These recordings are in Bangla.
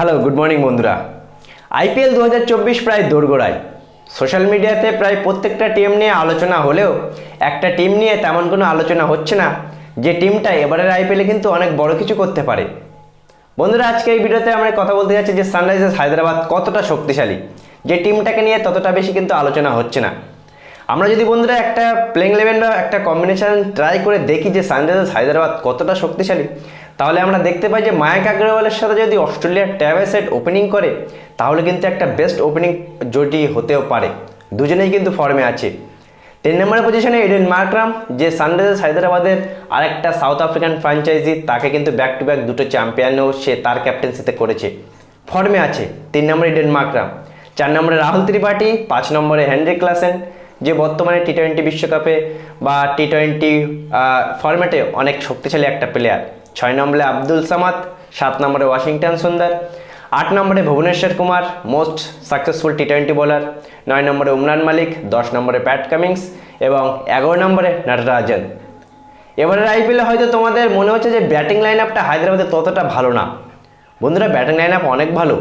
হ্যালো গুড মর্নিং বন্ধুরা। আইপিএল দু হাজার চব্বিশ প্রায় দোরগোড়ায়। সোশ্যাল মিডিয়াতে প্রায় প্রত্যেকটা টিম নিয়ে আলোচনা হলেও একটা টিম নিয়ে তেমন কোনো আলোচনা হচ্ছে না, যে টিমটা এবারের আইপিএলে কিন্তু অনেক বড় কিছু করতে পারে। বন্ধুরা, আজকে এই ভিডিওতে আমরা কথা বলতে যাচ্ছি যে সানরাইজার্স হায়দ্রাবাদ কতটা শক্তিশালী, যে টিমটাকে নিয়ে ততটা বেশি কিন্তু আলোচনা হচ্ছে না। আমরা যদি বন্ধুরা একটা প্লেইং ইলেভেন বা একটা কম্বিনেশন ট্রাই করে দেখি যে সানরাইজার্স হায়দ্রাবাদ কতটা শক্তিশালী তাহলে আমরা দেখতে পাই যে মায়াক আগ্রওয়ালের সাথে যদি অস্ট্রেলিয়ার ট্যাবে সেট ওপেনিং করে, তাহলে কিন্তু একটা বেস্ট ওপেনিং জোটি হতেও পারে। দুজনেই কিন্তু ফর্মে আছে। তিন নম্বরের পজিশনে এডেন মার্করাম, যে সানরাইজার্স হায়দ্রাবাদের আরেকটা সাউথ আফ্রিকান ফ্র্যাঞ্চাইজি তাকে কিন্তু ব্যাক টু ব্যাক দুটো চ্যাম্পিয়নও সে তার ক্যাপ্টেন্সিতে করেছে। ফর্মে আছে। তিন নম্বরে ইডেন মার্করাম, চার নম্বরে রাহুল ত্রিপাঠী, পাঁচ নম্বরে হেনরি ক্লাসেন যে বর্তমানে টি টোয়েন্টি বিশ্বকাপে বা টি টোয়েন্টি ফরম্যাটে অনেক শক্তিশালী একটা প্লেয়ার ছয় নম্বরে আব্দুল সামাদ, সাত নম্বরে ওয়াশিংটন সুন্দর, আট নম্বরে Bhuvneshwar Kumar most successful T twenty bowler নয় নম্বরে উমরান মালিক, দশ নম্বরে প্যাট কামিংস এবং এগারো নম্বরে নটরাজন এবারের আইপিএলে হয়তো তোমাদের মনে হচ্ছে যে ব্যাটিং লাইন আপটা হায়দ্রাবাদে ততটা ভালো না। বন্ধুরা, ব্যাটিং লাইন আপ অনেক ভালো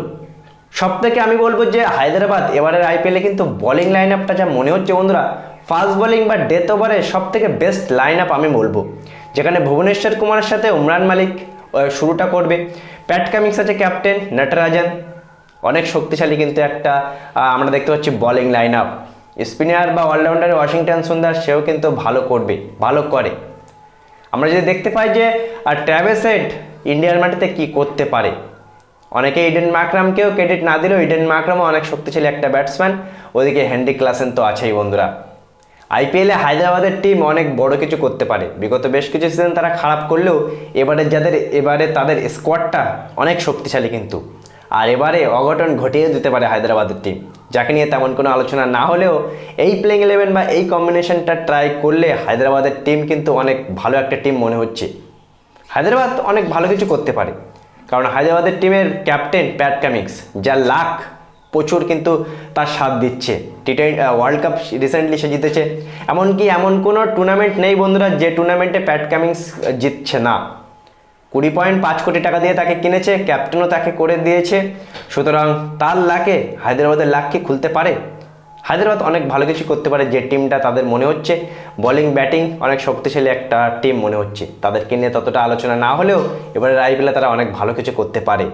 সব থেকে আমি বলব যে হায়দ্রাবাদ এবারের আইপিএলে কিন্তু বোলিং লাইন আপটা যা মনে হচ্ছে বন্ধুরা ফাস্ট বোলিং বা ডেথ ওভারে সব থেকে বেস্ট লাইন আপ আমি বলব। যেখানে ভুবনেশ্বর কুমারের সাথে উমরান মালিক শুরুটা করবে। প্যাট কামিংস আছে ক্যাপ্টেন নটরাজন। অনেক শক্তিশালী কিন্তু একটা আমরা দেখতে পাচ্ছি বোলিং লাইন আপ স্পিনার বা অলরাউন্ডার ওয়াশিংটন সুন্দর, সেও কিন্তু ভালো করবে, ভালো করে। আমরা যদি দেখতে পাই যে ট্র্যাভেসেট ইন্ডিয়ার মাটিতে কি করতে পারে। অনেকে ইডেন মাকরামকেও ক্রেডিট না দিলেও ইডেন মাকরামও অনেক শক্তিশালী একটা ব্যাটসম্যান ওদিকে হেনরি ক্লাসেন তো আছেই বন্ধুরা। আইপিএলে হায়দ্রাবাদের টিম অনেক বড় কিছু করতে পারে। বিগত বেশ কিছু সিজন তারা খারাপ করলেও এবারে যাদের, এবারে তাদের স্কোয়াডটা অনেক শক্তিশালী কিন্তু। আর এবারে অঘটন ঘটিয়ে দিতে পারে হায়দ্রাবাদের টিম যাকে নিয়ে তেমন কোনো আলোচনা না হলেও এই প্লেইং ইলেভেন বা এই কম্বিনেশনটা ট্রাই করলে হায়দ্রাবাদের টিম কিন্তু অনেক ভালো একটা টিম মনে হচ্ছে। হায়দ্রাবাদ অনেক ভালো কিছু করতে পারে। কারণ হায়দ্রাবাদের টিমের ক্যাপ্টেন প্যাট কামিংস যার লাখ প্রচুর কিন্তু তার সাথ দিচ্ছে। T twenty world cup recently সে জিতেছে। এমনকি এমন কোনো টুর্নামেন্ট নেই বন্ধুরা, যে টুর্নামেন্টে প্যাট কামিংস জিতছে না। কুড়ি পয়েন্ট পাঁচ কোটি টাকা দিয়ে তাকে কিনেছে ক্যাপ্টেনও তাকে করে দিয়েছে। সুতরাং তার লাকে হায়দ্রাবাদের লাখ খুলতে পারে? হায়দ্রাবাদ অনেক ভালো কিছু করতে পারে যে টিমটা তাদের মনে হচ্ছে। বলিং ব্যাটিং অনেক শক্তিশালী একটা টিম মনে হচ্ছে। তাদেরকে নিয়ে ততটা আলোচনা না হলেও এবারে আইপিএলে তারা অনেক ভালো কিছু করতে পারে।